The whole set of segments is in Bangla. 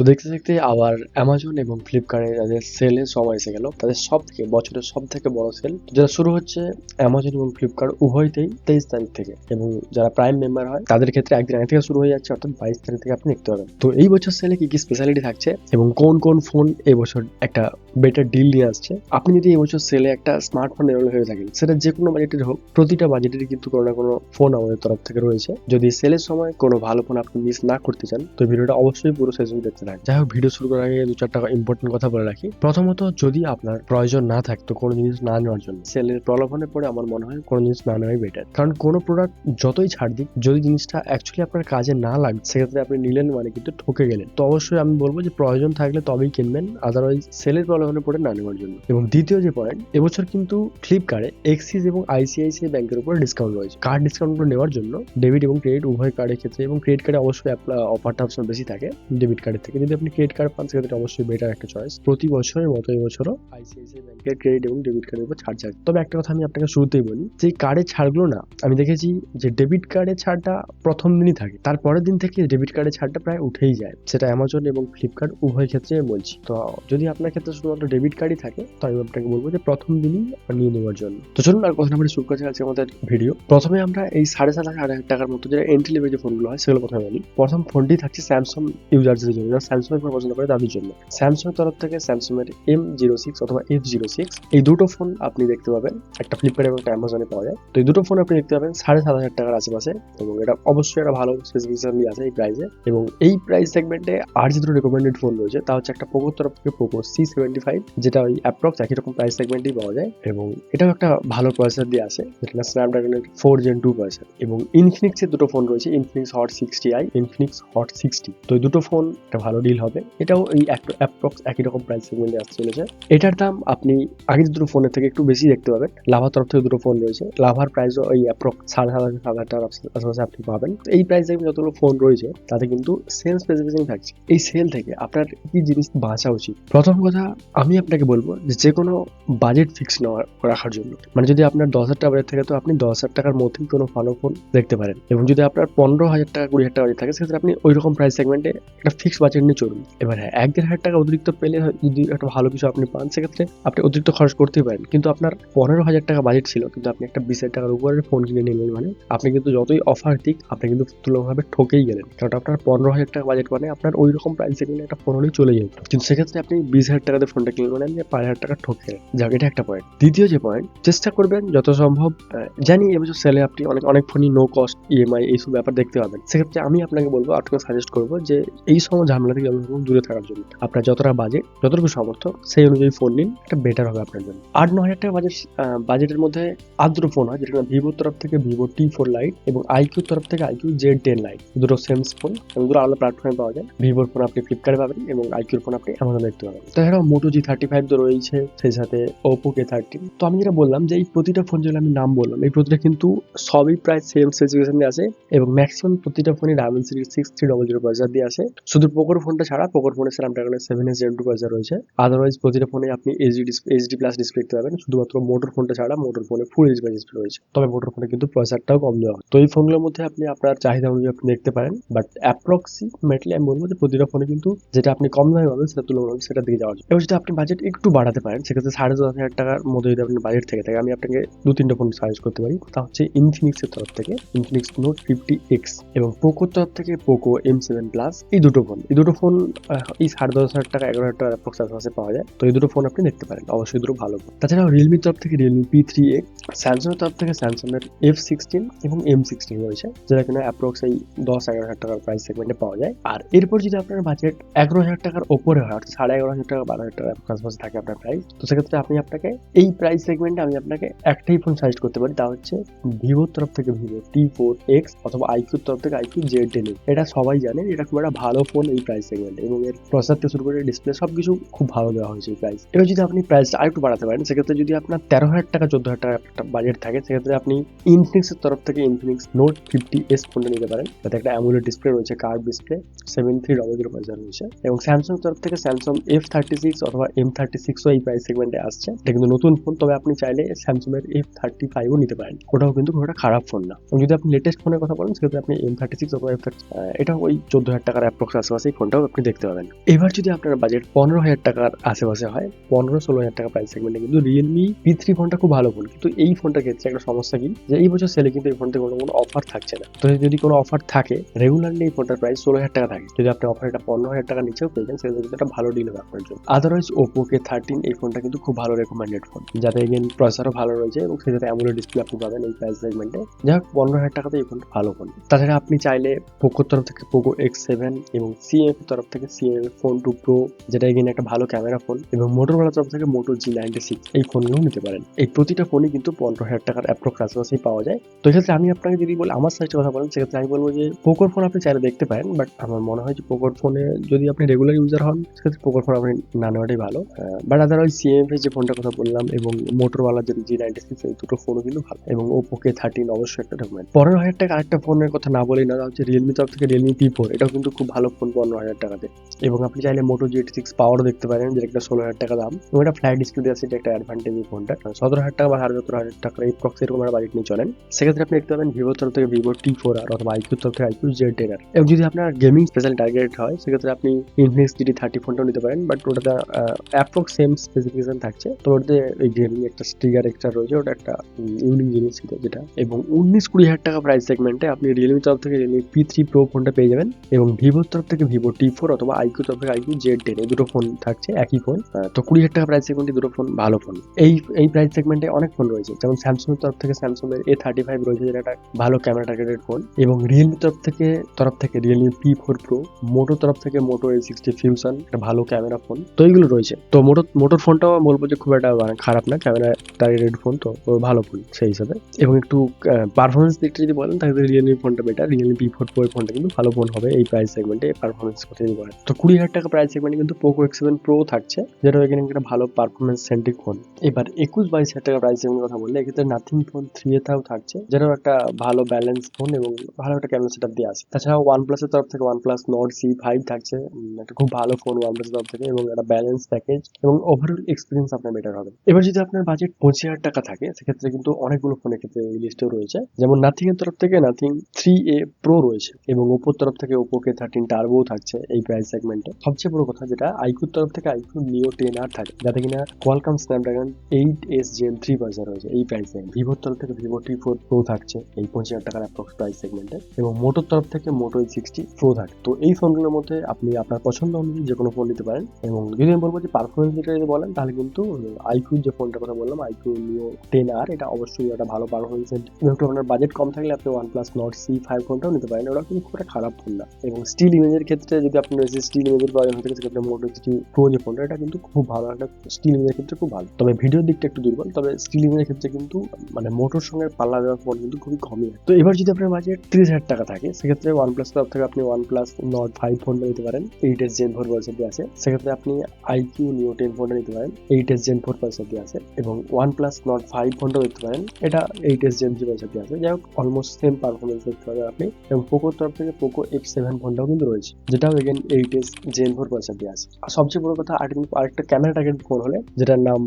তো দেখতে দেখতে আবার অ্যামাজন এবং ফ্লিপকার্টে যাদের সেলের সময় এসে গেল। তাদের সব থেকে বছরের সব থেকে বড় সেল যেটা শুরু হচ্ছে অ্যামাজন এবং ফ্লিপকার্ট উভয়তেই তেইশ তারিখ থেকে। এবং যারা প্রাইম মেম্বার হয়, তাদের ক্ষেত্রে একদিন আগে থেকে শুরু হয়ে যাচ্ছে, অর্থাৎ বাইশ তারিখ থেকে আপনি দেখতে পাবেন। তো এই বছর সেলে কি কি স্পেশালিটি থাকছে এবং কোন কোন ফোন এই বছর একটা বেটার ডিল নিয়ে আসছে? আপনি যদি এই বছর সেলে একটা স্মার্টফোন এনরোল হয়ে থাকেন, সেটা যে কোনো বাজেটের হোক, প্রতিটা বাজেটেরই কিন্তু কোনো না কোনো ফোন আমাদের তরফ থেকে রয়েছে। যদি সেলের সময় কোনো ভালো ফোন আপনি মিস না করতে চান, তো ভিডিওটা অবশ্যই পুরো অবধি দেখতে থাকুন যাই হোক ভিডিও শুরু করার আগে দু চারটা ইম্পর্টেন্ট কথা বলে রাখি। প্রথমত, যদি আপনার প্রয়োজন না থাকতো কোনো জিনিস না নেওয়ার জন্য, সেলের প্রলোভনে পড়ে আমার মনে হয় কোনো জিনিস না নেওয়াই বেটার কারণ কোনো প্রোডাক্ট যতই ছাড় দিক, যদি জিনিসটা অ্যাকচুয়ালি আপনার কাজে না লাগে, সেক্ষেত্রে আপনি নিলেন মানে কিন্তু ঠকে গেলেন। তো অবশ্যই আমি বলব যে, প্রয়োজন থাকলে তবেই কিনবেন আদারওয়াইজ সেলের প্রলোভনে পড়ে না নেওয়ার জন্য। এবং দ্বিতীয় যে পয়েন্ট এবছর কিন্তু ফ্লিপকার্টে এক্সিস এবং আইসিআইসিআই ব্যাংকের উপর ডিসকাউন্ট রয়েছে। কার্ড ডিসকাউন্টগুলো নেওয়ার জন্য? ডেবিট এবং ক্রেডিট উভয় কার্ডের ক্ষেত্রে এবং ক্রেডিট কার্ডে অবশ্যই অফারটা অপশন বেশি থাকে ডেবিট কার্ডের থেকে। যদি আপনি ক্রেডিট কার্ড পান, সেক্ষেত্রে অবশ্যই বেটার একটা চয়েস প্রতি বছরের মতো এবছরও আইসিআইসিআই ব্যাংকের ক্রেডিট এবং ডেবিট কার্ডের উপর ছাড় যায় তবে একটা কথা আমি আপনাকে শুরুতেই বলি, যে কার্ডের ছাড়গুলো না, আমি দেখেছি যে ডেবিট কার্ডের ছাড়টা প্রথম দিনই থাকে, তারপরের দিন থেকে ডেবিট কার্ডের ছাড়টা প্রায় উঠেই যায়। সেটা অ্যামাজন এবং ফ্লিপকার্ট উভয় ক্ষেত্রে বলছি। তো যদি আপনার ক্ষেত্রে শুধুমাত্র ডেবিট কার্ডই থাকে তো আমি আপনাকে বলব যে প্রথম দিনই নিয়ে নেওয়ার জন্য। তো চলুন আর কথা বলে শুরু করতে আছে আমাদের ভিডিও প্রথমে আমরা এই সাড়ে সাত হাজার টাকার মতো যেটা এন্ট্রি লেভেল যে ফোনগুলো হয়, সেগুলো প্রথমে বলি। প্রথম ফোনটি থাকছে স্যামসাং ইউজারদের জন্য। যারা স্যামসাং ফোন পছন্দ করে তাদের জন্য। স্যামসাং তরফ থেকে স্যামসাং এর এম জিরো সিক্স অথবা এফ জিরো সিক্স এই দুটো ফোন আপনি দেখতে পাবেন। একটা ফ্লিপকার্ট এবং একটা অ্যামাজনে পাওয়া যায়। তো এই দুটো ফোন আপনি দেখতে পাবেন সাড়ে সাত হাজার টাকার আশেপাশে এবং এটা অবশ্যই একটা ভালো স্পেসিফিকেশন আছে এই প্রাইসে এবং এই প্রাইস সেগমেন্টে আর যে দুটো রেকমেন্ডেড ফোন রয়েছে, তা হচ্ছে একটা পোকোর তরফ থেকে পোকো সি সেভেন্টি ফাইভ যেটা ওই অ্যাপ্রক্স একই রকম প্রাইস সেগমেন্টেই পাওয়া যায়। এবং এটাও একটা ভালো প্রসেসর দিয়ে আসে যেটা স্ন্যাপড্রাগনের ফোর জেন টু প্রসেসর এবং ইনফিনিক্সের দুটো ফোন রয়েছে Infinix hot sixty i Infinix hot sixty তো এই দুটো ফোন একটা ভালো ডিল হবে। এটাও এই অ্যাপ্রক্স একই রকম প্রাইস সেগমেন্টে আসতে চলেছে। এটার দাম আপনি আগের দুটো ফোনের থেকে একটু বেশি দেখতে পাবেন, লাভার তরফ থেকে দুটো ফোন রয়েছে। লাভার প্রাইসও ওই অ্যাপ্রক্স সাড়ে সাত হাজার সাত হাজার আশেপাশে আপনি পাবেন। এই প্রাইস সেগমেন্ট যতগুলো ফোন রয়েছে, তাতে কিন্তু সেল স্পেসিফিকেশন থাকছে। এই সেল থেকে আপনার কি জিনিস বাঁচা উচিত? প্রথম কথা, আমি আপনাকে বলব যে যে কোনো বাজেট ফিক্স নেওয়া, রাখার জন্য। মানে যদি আপনার দশ হাজার টাকা বাজেট থাকে তো আপনি দশ হাজার টাকার মধ্যেই কোনো ভালো ফোন দেখতে পারেন। এবং যদি আপনার পনেরো হাজার টাকা, কুড়ি হাজার টাকা বাজেট থাকে, সেক্ষেত্রে আপনি ওই রকম প্রাইস সেগমেন্টে একটা ফিক্স বাজেট নিয়ে চলুন। এবার হ্যাঁ এক দেড় হাজার টাকা অতিরিক্ত পেলে যদি একটা ভালো কিছু আপনি পান, সেক্ষেত্রে আপনি অতিরিক্ত খরচ করতেই পারেন। কিন্তু আপনার পনেরো হাজার টাকা বাজেট ছিল, কিন্তু আপনি একটা বিশ হাজার টাকার উপরে ফোন কিনে নিলেন মানে আপনি কিন্তু যতই অফার দিক, আপনি কিন্তু তুলনাভাবে ঠকেই গেলেন। কারণ আপনার পনেরো হাজার টাকা বাজেট মানে আপনার ওই রকম প্রাইস সেগমেন্টে একটা ফোন হলেই চলে যেত। কিন্তু সেক্ষেত্রে আপনি বিশ হাজার টাকাতে ফোনটা কিনলেন মানে আপনি পাঁচ হাজার টাকা ঠকে গেলেন। যাক, এটা একটা পয়েন্ট দ্বিতীয় যে পয়েন্ট চেষ্টা করবেন যত সম্ভব জানি এবছর সেলে আপনি অনেক অনেক ফোনই নো কস্ট ইএমআই এইসব ব্যাপার দেখতে পাবেন। সেক্ষেত্রে আমি আপনাকে বলব আপনাকে সাজেস্ট করব যে এই সময় ঝামেলা থেকে যত সম্ভব দূরে থাকার জন্য। আপনার যতটা বাজেট যতটুকু সামর্থ্য, সেই অনুযায়ী ফোন নিন এটা বেটার হবে আপনার জন্য। আট ন হাজার টাকা বাজেট বাজেটের মধ্যে আর দুটো ফোন হয়, যেটা ভিভোর তরফ থেকে ভিভো টি ফোর লাইট এবং আইকিউর তরফ থেকে আইকিউ জেড টেন লাইট দুটো সেম ফোন এবং দুটো আলাদা প্ল্যাটফর্মে পাওয়া যায়। ভিভোর ফোন আপনি ফ্লিপকার্টে পাবেন এবং আইকিউর ফোন আপনি অ্যামাজনে দেখতে পাবেন। তাছাড়াও মোটো জি থার্টি ফাইভ তো রয়েছে সেই সাথে ওপো কে থার্টি তো আমি যেটা বললাম যে এই প্রতিটা ফোন যেগুলো আমি নাম বললাম, এই প্রতিটা কিন্তু সবই প্রায় সেম স্পেসিফিকেশন দিয়ে আছে এবং ম্যাক্সিমাম প্রতিটা ফোনই diamond series six three double zero processor দিয়ে আছে শুধু পোকোর ফোনটা ছাড়া পোকোর ফোনে স্ন্যাপড্রাগনের seven S gen two processor রয়েছে। আদারওয়াইজ প্রতিটা ফোনে আপনি এইচডি এইচডি প্লাস ডিসপ্লে দেখতে পাবেন। শুধুমাত্র মোটর ফোনটা ছাড়া মোটর ফোনে ফুল এইচডি ডিসপ্লে রয়েছে। তবে মোটর ফোনে কিন্তু প্রসেসরটাও কম দেওয়া হয়। তো এই ফোনগুলোর মধ্যে আপনি আপনার চাহিদা অনুযায়ী আপনি দেখতে পারেন। বাট অ্যাপ্রক্সিমেটলি আমি বলব যে প্রতিটা ফোনে কিন্তু যেটা আপনি কম দামে পাবেন সেটা তুলনামূলক সেটা দিকে যাওয়া যায়। এবং যদি আপনি বাজেট একটু বাড়াতে পারেন, সেক্ষেত্রে সাড়ে দশ হাজার টাকার মধ্যে যদি আপনার বাজেট থেকে থাকে, আমি আপনাকে দু তিনটা ফোন সাজেস্ট করতে পারি। তা হচ্ছে ইনফিনিক্সের তরফ থেকে ইনফিনিক্স নোট ফিফটি এক্স এবং পোকোর তরফ থেকে পোকো এম সেভেন প্লাস এই দুটো ফোন এই দুটো ফোন এই সাড়ে দশ হাজার টাকা, এগারো হাজার টাকা অ্যাপ্রক্স আশেপাশে পাওয়া যায়। তো এই দুটো ফোন আপনি দেখতে পারেন, অবশ্যই দুটো ভালো ফোন তাছাড়াও রিয়েলমির তরফ থেকে রিয়েলমি পি থ্রি এ স্যামসাংয়ের তরফ থেকে স্যামসাংয়ের এফ সিক্সটিন এবং এম সিক্সটিন রয়েছে, যেটা কিনা অ্যাপ্রক্স এই দশ এগারো হাজার টাকার প্রাইস সেগমেন্টে পাওয়া যায়। আর এরপর যদি আপনার বাজেট এগারো হাজার টাকার ওপরে হয়, অর্থাৎ সাড়ে এগারো হাজার টাকা, বারো হাজার টাকা আশেপাশে থাকে আপনার প্রাইস তো সেক্ষেত্রে আপনি আপনাকে এই প্রাইস সেগমেন্টে আমি আপনাকে একটাই ফোন সাজেস্ট করতে পারি, তা হচ্ছে ভিভোর তরফ থেকে ভিভো টি ফোর এক্স অথবা আইকিউর তরফ থেকে আইকিউ জেড টেন এটা সবাই জানে, এটা খুব একটা ভালো ফোন এই প্রাইস সেগমেন্টে এবং এর প্রসেসর থেকে শুরু করে ডিসপ্লে সবকিছু খুব ভালো দেওয়া হয়েছে প্রাইস এবার যদি আপনি প্রাইসটা আরেকটু বাড়াতে পারেন, সেক্ষেত্রে যদি আপনার তেরো হাজার টাকা, চোদ্দ হাজার টাকা একটা বাজেট থাকে, সেক্ষেত্রে আপনি ইনফিনিক্সের তরফ থেকে ইনফিনিক্স নোট ফিফটি এস ফোনটা নিতে পারেন। যাতে একটা অ্যামুলেট ডিসপ্লে রয়েছে curved display seven three double zero পয়সা রয়েছে। এবং স্যামসাং তরফ থেকে স্যামসাং এফ থার্টি সিক্স অথবা এম থার্টি সিক্সও এই প্রাইস সেগমেন্টে আসছে। এটা কিন্তু নতুন ফোন তবে আপনি চাইলে স্যামসাং এর এফ থার্টি ফাইভও নিতে পারেন। ওটাও কিন্তু খুব একটা খারাপ ফোন না। যদি আপনি লেটেস্ট ফোনের কথা বলেন, সেক্ষেত্রে আপনি এম থার্টি সিক্স অথবা এফ এটা ওই চোদ্দ হাজার টাকার অ্যাপ্রক্স আশেপাশেই ফোন ফোনটাও আপনি দেখতে পাবেন। এবার যদি আপনার বাজেট পনেরো হাজার টাকার আশেপাশে হয়, পনেরো ষোলো হাজার টাকা প্রাইস সেগমেন্টে কিন্তু রিয়েলমি পি থ্রি ফোনটা খুব ভালো ফোন কিন্তু এই ফোনটার ক্ষেত্রে একটা সমস্যা কি? যে এই বছর সেলে কিন্তু এই ফোনটা কোনো কোনো অফার থাকছে না। তো যদি কোনো অফার থাকে রেগুলারলি এই ফোনটার প্রাইস ষোলো হাজার টাকা থাকে। যদি আপনি অফার এটা পনেরো হাজার টাকা নিচেও পেয়ে যান, সেক্ষেত্রে কিন্তু একটা ভালো ডিল হবে আপনার জন্য। আদারওয়াইজ ওপো কে থার্টিন এই ফোনটা কিন্তু খুব ভালো রেকমেন্ডেড ফোন যাতে এগেন প্রসেসরও ভালো রয়েছে এবং সেটাতে অ্যামোলেড ডিসপ্লে আপনি পাবেন এই প্রাইস সেগমেন্টে যাই হোক, পনেরো হাজার টাকাতে এই ফোনটা ভালো ফোন তাছাড়া আপনি চাইলে পোকোর তরফ থেকে পোকো এক্স সেভেন এবং তরফ থেকে সিএফ ফোন টু প্রো যেটা এগেন একটা ভালো ক্যামেরা ফোন এবং মোটরওয়ালা তরফ থেকে মোটো জি নাইনটি সিক্স এই ফোনগুলো নিতে পারেন। এই প্রতিটা ফোনই কিন্তু পনেরো হাজার টাকার অ্যাপ্রোক্স আশেপাশেই পাওয়া যায়। তো সেক্ষেত্রে আমি আপনাকে যদি বলি, আমার সাইজের কথা বলেন, সেক্ষেত্রে আমি বলব যে পোকোর ফোন আপনি চাইলে দেখতে পারেন বাট আমার মনে হয় যে পোকোর ফোনে যদি আপনি রেগুলার ইউজার হন, সেক্ষেত্রে পোকোর ফোন আপনি না নেওয়াটাই ভালো। বাট আদারওয়াইজ সিএমএফ যে ফোনটার কথা বললাম, এবং মোটরওয়ালা যে জি নাইনটি সিক্স এই দুটো ফোনও কিন্তু ভালো। এবং ওপো কে থার্টিন অবশ্যই একটা ডকুমেন্ট পনেরো হাজার টাকা আরেকটা ফোনের কথা না বলেই না হচ্ছে রিয়েলমি তরফ থেকে রিয়েলমি পি ফোর এটাও কিন্তু খুব ভালো ফোন পনেরো হাজার টাকাতে। এবং আপনি চাইলে মোটো জি সিক্স পাওয়ারও দেখতে পারেন, যেটা একটা ষোলো হাজার টাকা দাম। এবং এটা ফ্ল্যাট ডিসপ্লে আছে, এটা একটা অ্যাডভান্টেজ এই ফোনটা সতেরো হাজার টাকা বা সাড়ে সতেরো হাজার টাকা, এই প্রক্স এরকম একটা বাজেট নিয়ে চলেন। সেক্ষেত্রে আপনি দেখতে পাবেন ভিভোর তরফ থেকে ভিভো টি ফোর আর অথবা আইকিউর তরফ থেকে আইকিউ জেড টেন আর এবং যদি আপনার গেমিং স্পেশাল টার্গেট হয়, সেক্ষেত্রে আপনি ইনফিনিক্স জিটি থার্টি ফোনটাও নিতে পারেন বাট ওটাতে অ্যাপ্রক্স সেম স্পেসিফিকেশন থাকছে। তো ওটাতে এই গেমিং একটা স্টিগার এক্সট্রা রয়েছে, ওটা একটা ইউনিক জিনিস যেটা। এবং উনিশ কুড়ি হাজার টাকা প্রাইস সেগমেন্টে আপনি রিয়েলমি তরফ থেকে রিয়েলমি পি থ্রি প্রো ফোনটা পেয়ে যাবেন। এবং ভিভোর তরফ থেকে ভিভো টি ফোর অথবা আইকিউ থেকে আইকিউ জেড টেন এই দুটো ফোন থাকছে, একই ফোন তো কুড়ি হাজার টাকা প্রাইস সেগমেন্টে দুটো ফোন ভালো ফোন এই এই প্রাইস সেগমেন্টে অনেক ফোন রয়েছে। যেমন স্যামসং তরফ থেকে স্যামসং এর এ থার্টি ফাইভ রয়েছে, যেটা একটা ভালো ক্যামেরা টার্গেটেড ফোন এবং রিয়েলমি তরফ থেকে তরফ থেকে Realme P four pro Moto তরফ থেকে মোটো এ সিক্সটি ফিউশন একটা ভালো ক্যামেরা ফোন তো এইগুলো রয়েছে। তো মোটো মোটোর ফোনটাও বলব যে খুব একটা মানে খারাপ না ক্যামেরা টার্গেটেড ফোন তো ভালো ফোন সেই হিসাবে। এবং একটু পারফরমেন্স দিকটা যদি বলেন, তাহলে রিয়েলমি ফোনটা better Realme P four pro ফোনটা কিন্তু ভালো ফোন হবে এই প্রাইস সেগমেন্টে পারফরমেন্স কথা যদি বলেন তো কুড়ি হাজার টাকা প্রাইস সেগমেন্টে কিন্তু পোকো এক্স সেভেন প্রো থাকছে, যেটা এখানে একটা ভালো পারফরমেন্স সেন্ট্রিক ফোন এবার একুশ বাইশ হাজার টাকা প্রাইস সেগমেন্টের কথা বললে, এক্ষেত্রে নাথিং ফোন থ্রি এটাও থাকছে, যেটাও একটা ভালো ব্যালেন্স ফোন এবং ভালো একটা ক্যামেরা সেটআপ দিয়ে আছে তাছাড়া ওয়ান প্লাসের তরফ থেকে one plus Nord C five থাকছে একটা খুব ভালো ফোন ওয়ান প্লাসের তরফ থেকে এবং একটা ব্যালেন্স প্যাকেজ এবং ওভারঅল এক্সপিরিয়েন্স আপনার বেটার হবে। এবার যদি আপনার বাজেট পঁচিশ হাজার টাকা থাকে, সেক্ষেত্রে কিন্তু অনেকগুলো ফোনের ক্ষেত্রে লিস্টেও রয়েছে। যেমন নাথিং এর তরফ থেকে নাথিং থ্রি এ প্রো রয়েছে এবং ওপোর তরফ থেকে ওপো কে থার্টিন টার্বো থাকছে। এই প্রাইস সেগমেন্টে সবচেয়ে বড় কথা যেটা, আইকুর তরফ থেকে আইকু নিও টেন আর থাকে, যাতে কিনা Qualcomm Snapdragon eight S gen three processor রয়েছে এই প্রাইস সেগমেন্ট ভিভোর তরফ থেকে ভিভো টি ফোর প্রো থাকছে এই পঁচিশ হাজার টাকার অ্যাপ্রক্স প্রাইস সেগমেন্টে এবং মোটোর তরফ থেকে মোটো এই সিক্সটি প্রো থাকে। তো এই ফোনগুলোর মধ্যে আপনি আপনার পছন্দ অনুযায়ী যে কোনো ফোন নিতে পারেন এবং যদি আমি বলব যে পারফরমেন্স দিকটা যদি বলেন, তাহলে কিন্তু আইকিউ যে ফোনটার কথা বললাম আইকিউ নিও টেন আর এটা অবশ্যই একটা ভালো পারফরমেন্স একটু আপনার বাজেট কম থাকলে আপনি one plus Nord C five ফোনটাও নিতে পারেন। ওটা কিন্তু খুব একটা খারাপ ফোন না এবং স্টিল ইমেজের ক্ষেত্রে যদি আপনি স্টিল ইমেজের প্রয়োজন হয়ে থাকে সেক্ষেত্রে মোটো সিক্সটি প্রো যে ফোনটা এটা কিন্তু খুব ভালো। একটা স্টিল ইমেজের ক্ষেত্রে খুব ভালো। তবে ভিডিওর দিকটা একটু দুর্বল। তবে স্টিল ইমেজের ক্ষেত্রে কিন্তু মানে মোটোর সঙ্গে পাল্লা দেওয়ার ফোন কিন্তু খুবই কমই। তো এবার যদি আপনার বাজেট তিরিশ হাজার টাকা থাকে, সেক্ষেত্রে ওয়ান প্লাস তরফ থেকে আপনি ওয়ান প্লাস নট ফাইভ ফোনটা নিতে পারেন। এইট এস জেন ফোর পার্সেন্টে আছে। সেক্ষেত্রে আপনি আইকিউ নিও টেন ফোনটা নিতে পারেন। এইট এস জেন ফোর পার্সেন্টে আছে। এবং ওয়ান প্লাস নট ফাইভ ফোনটাও দেখতে পারেন। এটা এইট এস জেন থ্রি পার্সেন্টে আছে। যাই হোক অলমোস্ট সেম পারফরমেন্স দেখতে পাবেন আপনি। এবং পোকোর তরফ থেকে পোকো এক্স সেভেন ফোনটাও কিন্তু রয়েছে। যেটাও again eight S gen four পার্সেন্টে আছে আর সবচেয়ে বড় কথা আর আরেকটা ক্যামেরা টার্গেট ফোন হলে, যেটার নাম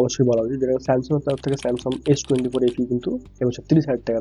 অবশ্যই বলা উচিত। যেটা স্যামসাং তরফ থেকে Samsung S twenty four FE কিন্তু এবছর তিরিশ হাজার টাকা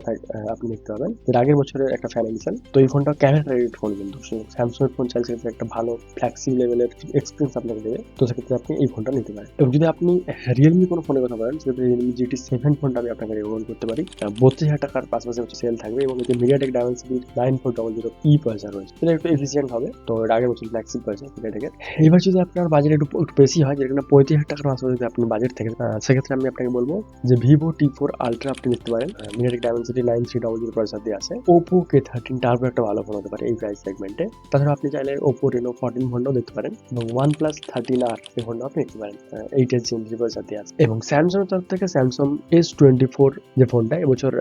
আপনি দেখতে পাবেন। যেটা আগের বছরের একটা ফ্যান এডিশন তো এই ফোনটা ক্যামেরা টার্গেট ফোন কিন্তু স্যামসাং এর ফোন সেক্ষেত্রে একটা ভালো ফ্ল্যাক্সি লেভেলের এক্সপিরিয়েন্স আপনাকে দেবে। তো সেক্ষেত্রে আপনি এই ফোনটা নিতে পারেন। এবং যদি আপনি রিয়েলমি কোনো ফোনের কথা বলেন, সেক্ষেত্রে রিয়েলমি জিটি সেভেন ফোনটা আমি আপনাকে রেকমেন্ড করতে পারি। বত্রিশ হাজার টাকার পাশাপাশি হচ্ছে সেল থাকবে এবং এতে MediaTek Dimensity nine four double zero e পয়সা রয়েছে। এটা একটু এফিসিয়েন্ট হবে। তো এটা আগের বছর ফ্ল্যাক্সি পয়সা মিডিয়াটেকের এবার যদি আপনার বাজেট একটু একটু বেশি হয় যেখানে পঁয়ত্রিশ হাজার টাকার পাশাপাশি যদি আপনার বাজেট থেকে সেক্ষেত্রে আমি আপনাকে বলব যে ভিভো টি ফোর আলট্রা আপনি নিতে পারেন। MediaTek Dimensity nine three double zero পয়সা দিয়ে আছে। ওপো কে থার্টিন টার্বো একটা ভালো ফোন হতে পারে এই প্রাইস সেগমেন্টে তাছাড়া আপনি চাইলে ওপো রেনো ফোরটিন ফোনটাও দেখতে পারেন এবং ওয়ান প্লাস থার্টিন আর এই ফোনটাও আপনি দেখতে পারেন। এইট এস জিন থ্রি পয়সা দিয়ে আছে। এবং স্যামসাং এর তরফ থেকে স্যামসাং এস টোয়েন্টি ফোর যে ফোনটা এবছর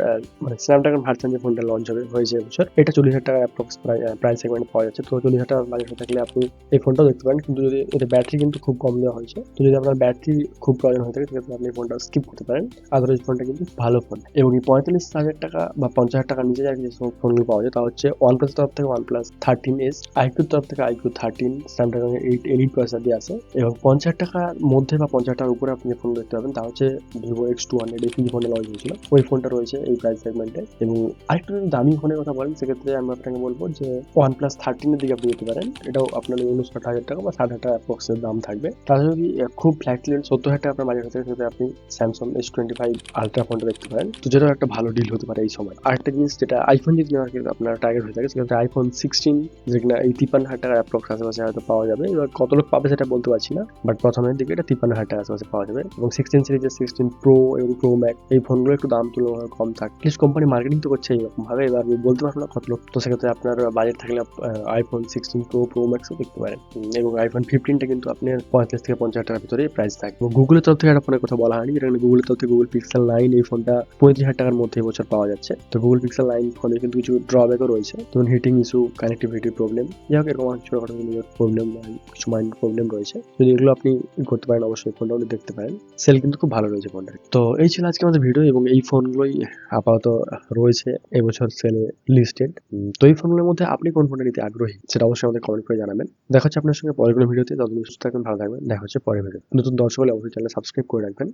মানে স্ন্যাপড্রাগন ভার্সন যে ফোনটা লঞ্চ হবে, হয়েছে এবছর, এটা চল্লিশ হাজার টাকা অ্যাপ্রক্স প্রাইস সেগমেন্ট পাওয়া যাচ্ছে। তো চল্লিশ হাজার টাকা বাজেট থাকলে আপনি এই ফোনটাও দেখতে পারেন। কিন্তু যদি এতে ব্যাটারি কিন্তু খুব কম দেওয়া হয়েছে। তো যদি আপনার ব্যাটারি খুব প্রয়োজন হয়ে থাকে, সেক্ষেত্রে আপনি ফোনটা স্কিপ করতে পারেন। আদারওয়াইজ ফোনটা কিন্তু ভালো ফোন এবং এই পঁয়তাল্লিশ হাজার টাকা বা পঞ্চাশ হাজার টাকার নিচে যে সমস্ত ফোনগুলো পাওয়া যায়, তা হচ্ছে ওয়ান প্লাস তরফ থেকে ওয়ান প্লাস থার্টিন এস আইকিউর তরফ থেকে iQOO thirteen Snapdragon eight elite পয়সা দিয়ে আছে। এবং পঞ্চাশ টাকার মধ্যে বা পঞ্চাশ টাকার উপরে আপনি যে ফোন দেখতে পাবেন, তা হচ্ছে ভিভো এক্স টু হান্ড্রেড এই ফোনে লঞ্চ হয়েছিল। ওই ফোনটা রয়েছে এই প্রাইস সেগমেন্টে এবং আরেকটু দামি ফোনের কথা বলেন, সেক্ষেত্রে আমি আপনাকে বলব যে ওয়ান প্লাস থার্টিনের দিকে আপনি নিতে পারেন। এটাও আপনার উনষাট হাজার টাকা বা ষাট হাজার টাকা অ্যাপ্রক্সের দাম থাকবে। তাছাড়া যদি খুব ফ্ল্যাক্সিলেন্ট সত্তর হাজার টাকা আপনার বাজেট হতে আপনি Samsung S twenty five ultra ফোনটা দেখতে পারেন। তো যেটাও একটা ভালো ডিল হতে পারে এই সময়। আরেকটা জিনিস যেটা আইফোন যদি নেওয়ার ক্ষেত্রে আপনার টার্গেট হয়ে থাকে, সেক্ষেত্রে আইফোন সিক্সটিন যেখানে এই তিপ্পান্ন হাজার টাকার অ্যাপ্রক্স আশেপাশে হয়তো পাওয়া যাবে। এবার কত লোক পাবে সেটা বলতে পারছি না বাট প্রথমের দিকে এটা তিপ্পান্ন হাজার টাকার আশেপাশে পাওয়া যাবে। এবং সিক্সটিন সিরিজের সিক্সটিন প্রো এবং প্রো ম্যাক এই ফোনগুলো একটু দাম তুলনামূলক কম থাকে। প্লিজ কোম্পানি মার্কেটিং তো করছে এইরকম ভাবে এবার বলতে পারব না কত লোক। তো সেক্ষেত্রে আপনার বাজেট থাকলে আইফোন সিক্সটিন প্রো প্রো ম্যাক্সও দেখতে পারেন। এবং আইফোন ফিফটিনটা কিন্তু আপনার পঁয়তাল্লিশ থেকে পঞ্চাশ টাকার ভিতরে প্রাইস থাকবে। এবং গুগলের তরফ থেকে একটা ফোনের কথা বলা হয়নি যেটা গুগলের তরফ থেকে গুগল পিক্সেল নাইন এই ফোনটা পঁয়ত্রিশ হাজার টাকার মধ্যে এবছর পাওয়া যাচ্ছে। তো গুগল পিক্সেল নাইন ফোনে কিন্তু কিছু ড্রব্যাকও রয়েছে। যেমন হিটিং ইস্যু কানেক্টিভিটি প্রবলেম যাই হোক, এরকম অনেক ছোটখাটো প্রবলেম কিছু মাইন্ড প্রবলেম রয়েছে। যদি এগুলো আপনি করতে পারেন, অবশ্যই ফোনটা আপনি দেখতে পারেন। সেল কিন্তু খুব ভালো রয়েছে ফোনটার তো এই ছিল আজকে আমাদের ভিডিও এবং এই ফোনগুলোই আপাতত রয়েছে, এবছর সেলে লিস্টেড তো এই ফোনগুলোর মধ্যে আপনি কোন ফোনটা নিতে আগ্রহী, সেটা অবশ্যই আমাদের কমেন্ট করে জানাবেন। দেখা হচ্ছে আপনার সঙ্গে পরের কোনো ভিডিওতে ততদিন সুস্থ থাকবেন, ভালো থাকবেন। দেখা হচ্ছে পরের ভিডিও নতুন দর্শক হলে অবশ্যই চ্যানেল সাবস্ক্রাইব করে রাখবেন।